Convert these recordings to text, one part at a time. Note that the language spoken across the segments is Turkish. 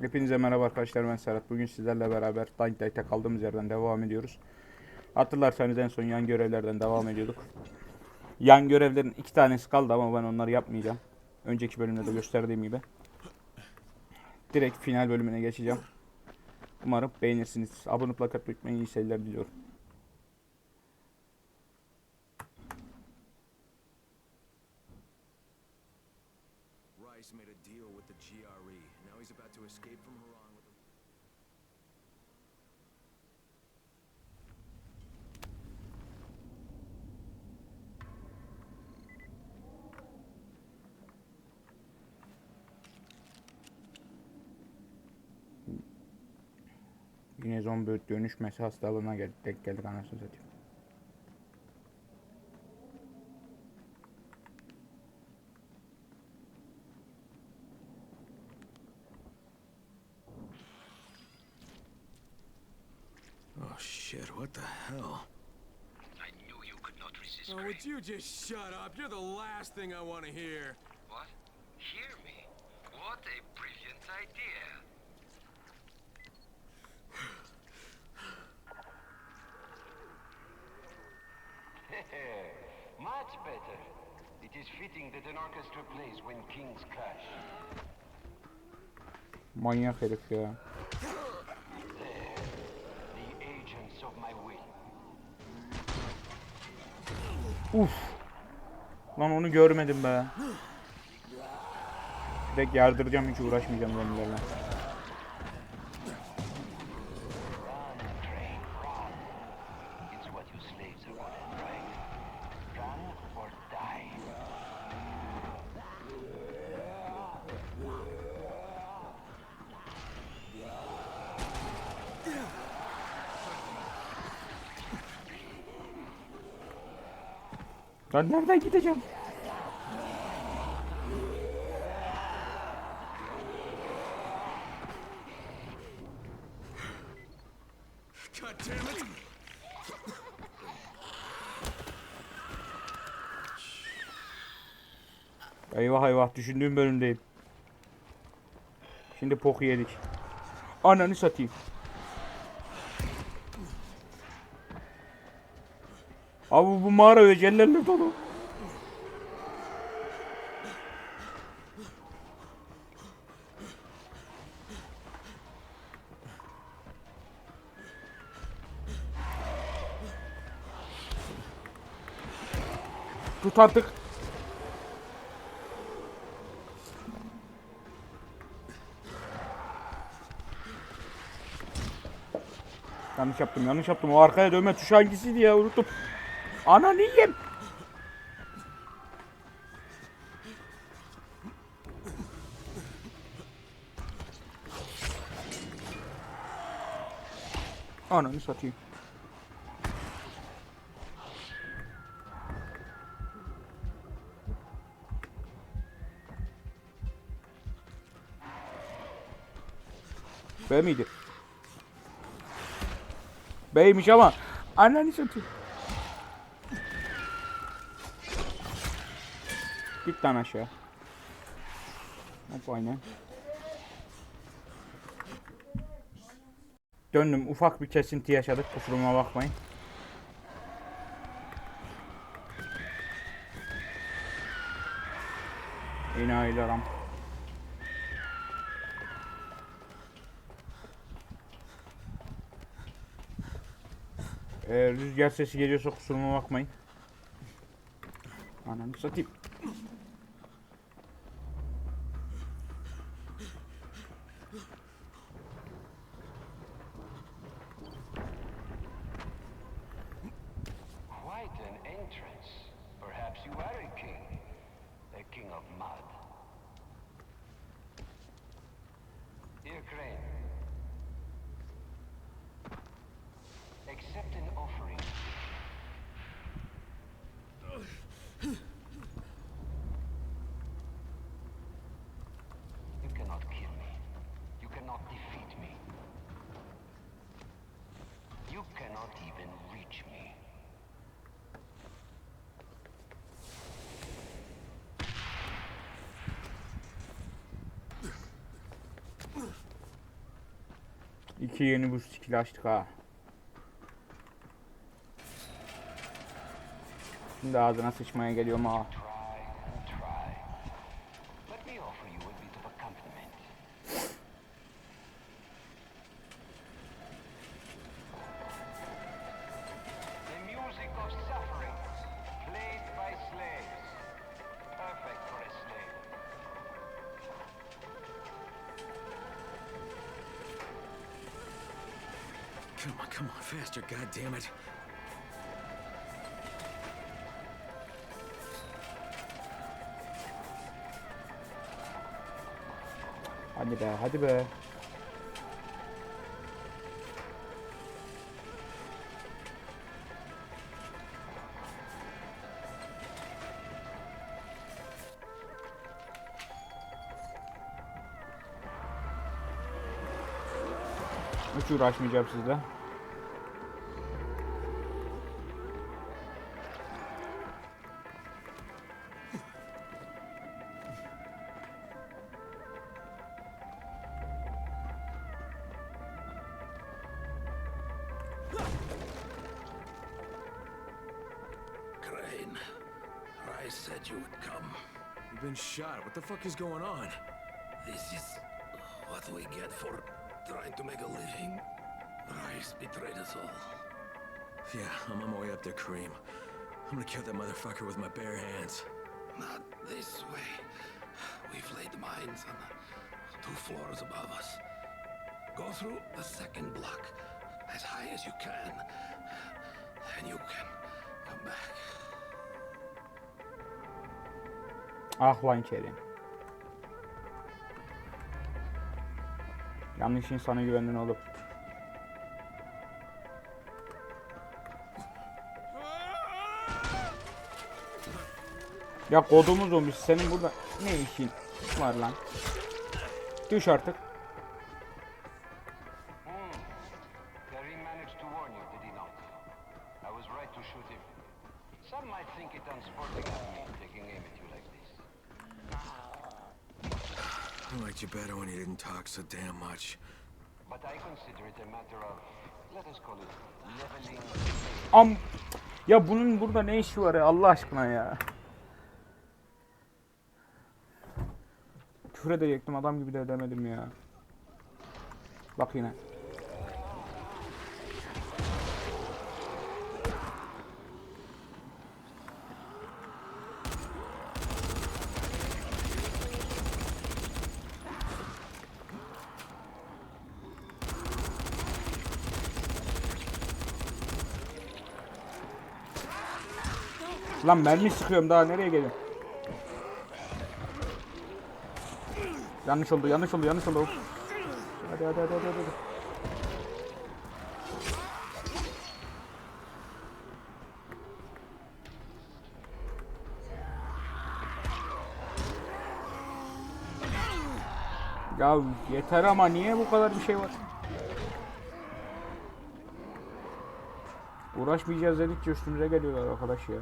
Hepinize merhaba arkadaşlar ben Serhat. Bugün sizlerle beraber Dying Light'e kaldığımız yerden devam ediyoruz. Hatırlarsanız en son yan görevlerden devam ediyorduk. Yan görevlerin iki tanesi kaldı ama ben onları yapmayacağım. Önceki bölümde de gösterdiğim gibi. Direkt final bölümüne geçeceğim. Umarım beğenirsiniz. Abone olup like atmayı unutmayın. İyi seyirler diliyorum. Rice made a deal with the GRE. Now he's about to escape from Haran with a... Yine zombi dönüşmesi hastalığına gel denk geldik anasını satayım. Oh shit, what the hell? I knew you could not resist Oh, would you just shut up? You're the last thing I want to hear. What? Hear me? What a brilliant idea. Much better. It is fitting that an orchestra plays when kings clash. Manyak herif ya. The agents of my will. Uf. Lan onu görmedim be. Direkt yardıracağım hiç uğraşmayacağım zombilerle. Lan nereden gideceğim? Eyvah eyvah düşündüğüm bölümdeyim. Şimdi poku yedik. Ananı satayım. Abi bu mağara öcellerle dolu. Tut artık. Yanlış yaptım, yanlış yaptım. O arkaya dönme tuşu hangisiydi ya? Unuttum. Ananı yiyeyim. Ananı satayım. B miydi? Beymiş ama ananı satayım. Lan aşağı. Hop aynen. Döndüm ufak bir kesinti yaşadık kusuruma bakmayın. İnayilerim. Eğer rüzgar sesi geliyorsa kusuruma bakmayın. Ananı satayım. Quite an entrance. Perhaps you are a king. A king of mud. Dear Crane. Accept an offering. İki yeni boost skill açtık ha. Şimdi ağzına sıçmaya geliyorum ha. Come on, come on, faster, God damn it! Hadi be hadi be. Hiç uğraşmayacağım sizle. Crane, Rice said you would come. You've been shot. What the fuck is going on? This is what we get for trying to make a living. Rice betrayed us all. Yeah, I'm on my way up there, Kareem. I'm gonna kill that motherfucker with my bare hands. Not this way. We've laid mines on two floors above us. Go through the second block as high as you can. Then you can come back. Ah lan Kerim. Yanlış insana güvendin oğlum. Ya kodumuz olmuş. Senin burada ne işin var lan? Düş artık. Some might think it unsporting of me taking aim at you like this. I liked you better when you didn't talk so damn much. But I consider it a matter of, let us call it, leveling. Am ya bunun burada ne işi var ya Allah aşkına ya. Küfür edecektim adam gibi de edemedim ya. Bak yine. Lan mermi sıkıyorum daha nereye geliyorum? Yanlış oldu, yanlış oldu, yanlış oldu. Hadi hadi hadi hadi hadi. Ya yeter ama niye bu kadar bir şey var? Uğraşmayacağız dedikçe üstümüze geliyorlar arkadaş ya.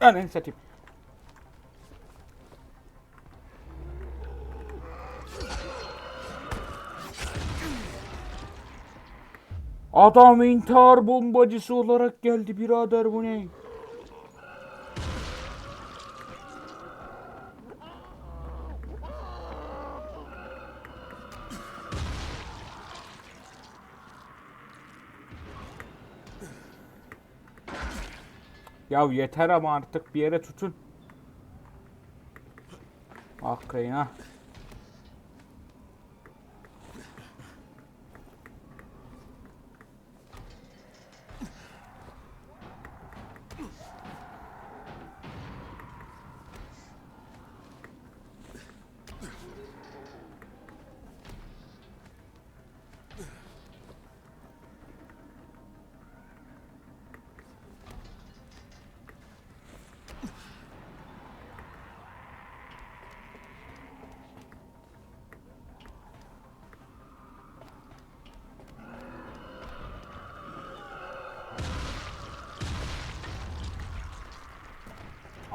Ananı satayım. Adam intihar bombacısı olarak geldi birader bu ne? Ya yeter ama artık bir yere tutun. Ah Kayna.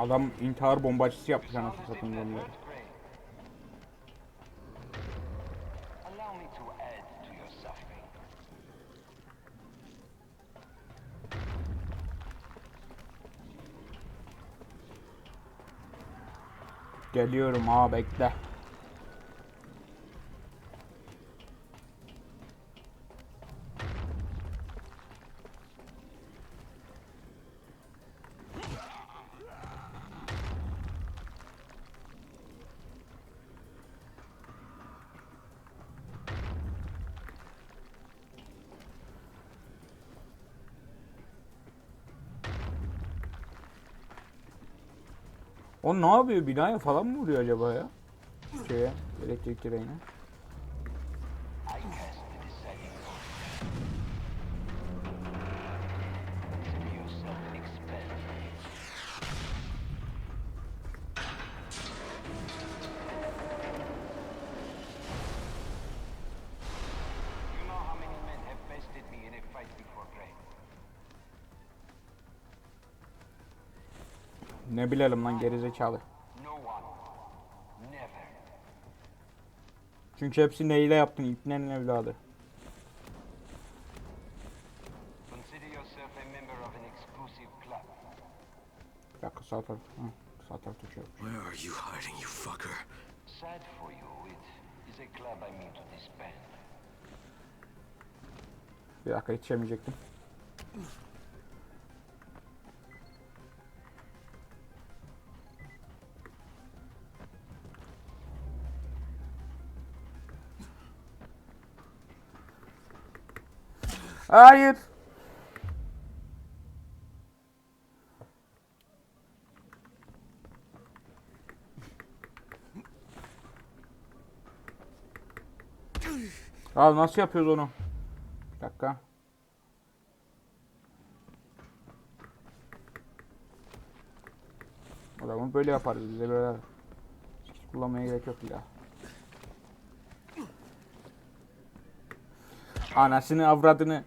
Adam intihar bombacısı yapmış anasını satayım bunları. Geliyorum ha bekle. O ne yapıyor? Binaya falan mı vuruyor acaba ya? Şeye, elektrik direğine. Ne bilelim lan gerizekalı. Çünkü hepsini neyle yaptın? İpnenin evladı. Consider yourself a member of an exclusive club. Bir dakika sağ taraf. Hı, sağ taraf tutuyor. Where are you hiding, you fucker? Sad for you, it is a club I mean to disband. Bir dakika yetişemeyecektim. Hayır. Abi nasıl yapıyoruz onu? Bir dakika. O zaman böyle yaparız bize böyle. Hiç kullanmaya gerek yok ya. Anasını avradını.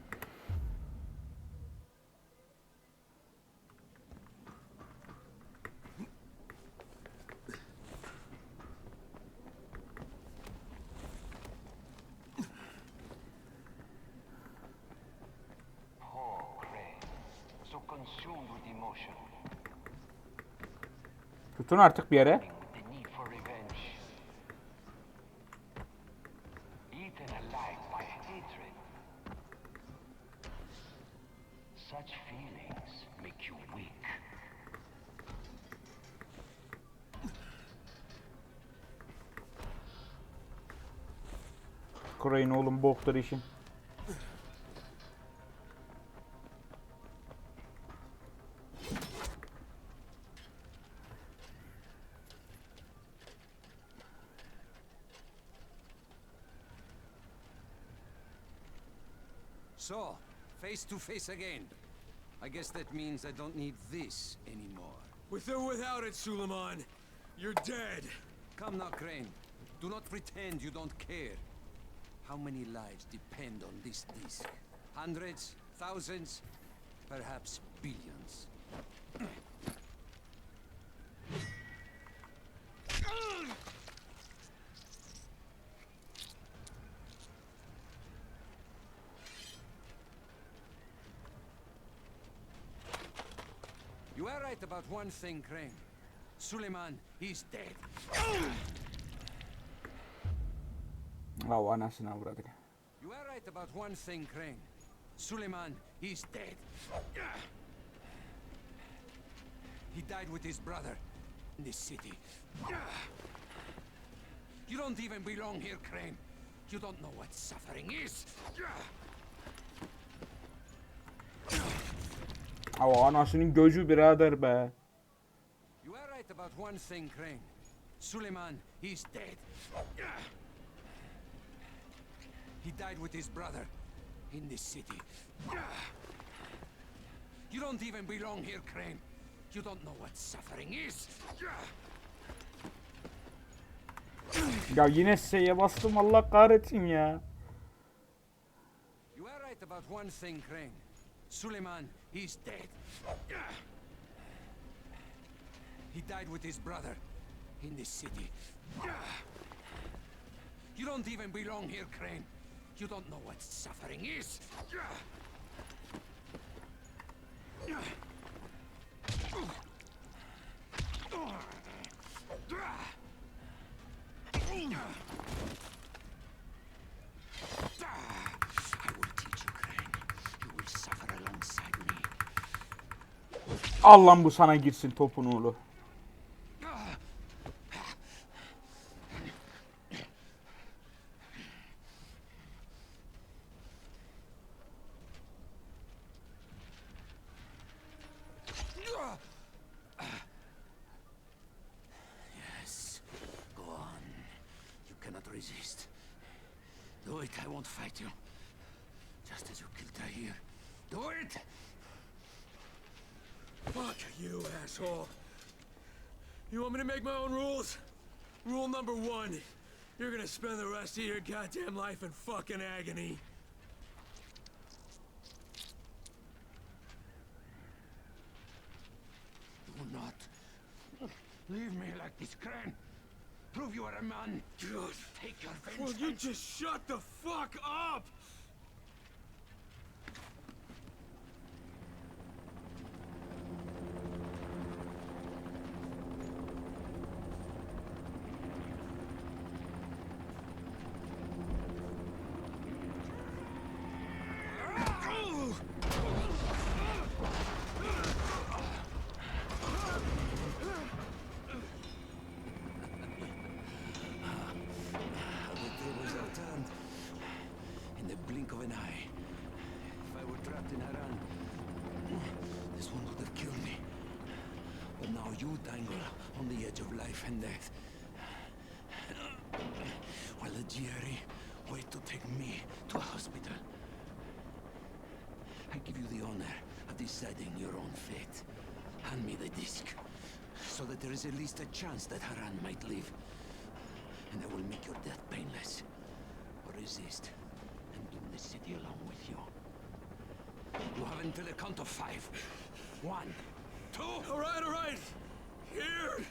Tutun artık bir yere. with the need for face to face again. I guess that means I don't need this anymore. With or without it, Suleiman, you're dead. Come now, Crane. Do not pretend you don't care. How many lives depend on this disc? Hundreds? Thousands? Perhaps billions. You are right about one thing, Crane. Suleiman is dead. Av anasını avradını. You are right about one thing, Crane. Suleiman is dead. He died with his brother in this city. You don't even belong here, Crane. You don't know what suffering is. Av anasının gözü birader be. You are right about one thing, Crane. Suleiman is dead. He died with his brother in this city. You don't even belong here, Crane. You don't know what suffering is. Ya yine S'ye bastım Allah kahretsin ya. You are right about one thing, Crane. Suleiman is dead. He died with his brother in this city. You don't even belong here, Crane. You don't know what suffering is. Al lan bu sana girsin topun oğlu. Do it, I won't fight you. Just as you killed Tahir. Do it! Fuck you, asshole. You want me to make my own rules? Rule number one. You're gonna spend the rest of your goddamn life in fucking agony. Do not leave me like this, Crane. Prove you are a man. God. Take your Will vengeance. you just shut the fuck up? How the tables are turned. In the blink of an eye. If I were trapped in Haran, this one would have killed me. But now you dangle on the edge of life and death. While the GRE wait to take me to a hospital. I give you the honor of deciding your own fate. Hand me the disc, so that there is at least a chance that Haran might live and I will make your death painless. Or resist, and doom the city along with you. You have until the count of five. One, two. All right, all right. Here.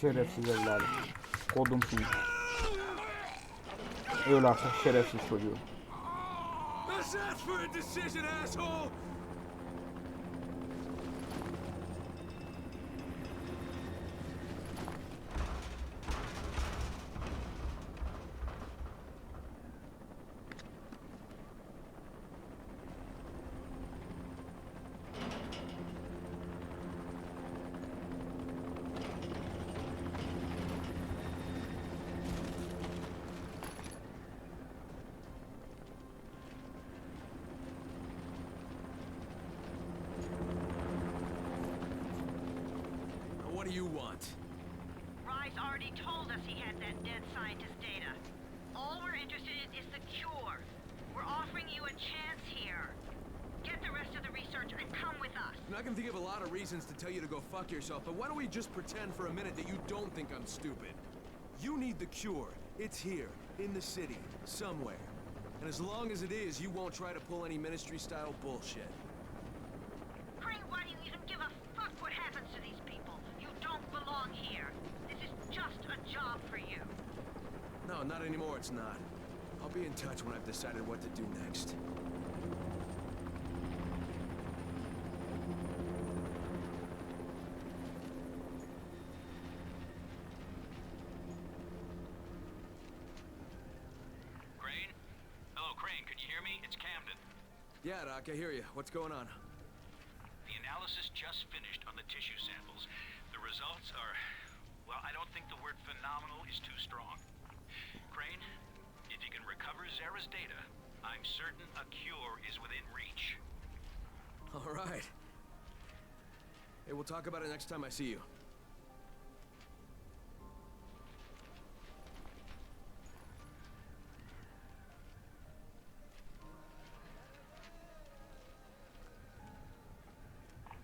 Şerefsiz evladım. Kodumsun. Öl artık şerefsiz çocuğu. Ask for a decision, asshole. Rise already told us he had that dead scientist data. All we're interested in is the cure. We're offering you a chance here. Get the rest of the research and come with us. And I can think of a lot of reasons to tell you to go fuck yourself, but why don't we just pretend for a minute that you don't think I'm stupid? You need the cure. It's here, in the city, somewhere. And as long as it is, you won't try to pull any ministry-style bullshit. Crane, why do you even give a fuck what happens to these people? You don't belong here. This is just a job for you. No, not anymore, it's not. I'll be in touch when I've decided what to do next. Crane? Hello, Crane, can you hear me? It's Camden. Yeah, Doc, I hear you. What's going on? The analysis just finished on the tissue samples. The results are, well, I don't think the word phenomenal is too strong. Crane, if you can recover Zara's data, I'm certain a cure is within reach. All right. Hey, we'll talk about it next time I see you.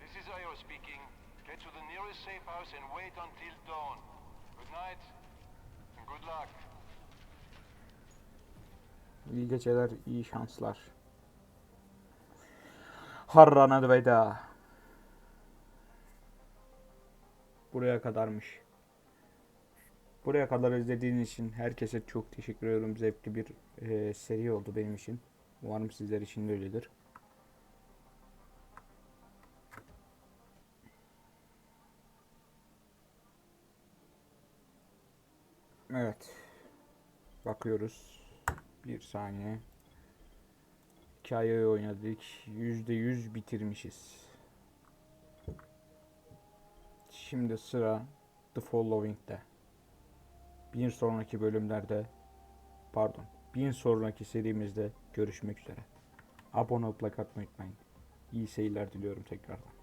This is Io speaking. Get to the nearest safe house and wait until dawn. Good night, and good luck. İyi geceler, iyi şanslar. Harranad veda. Buraya kadarmış. Buraya kadar izlediğiniz için herkese çok teşekkür ediyorum. Zevkli bir e, seri oldu benim için. Umarım sizler için de öyledir. Evet. Bakıyoruz. Bir saniye. Hikayeyi oynadık. Yüzde yüz bitirmişiz. Şimdi sıra The Following'de. Bir sonraki bölümlerde pardon bir sonraki serimizde görüşmek üzere. Abone atmayı unutmayın. İyi seyirler diliyorum tekrardan.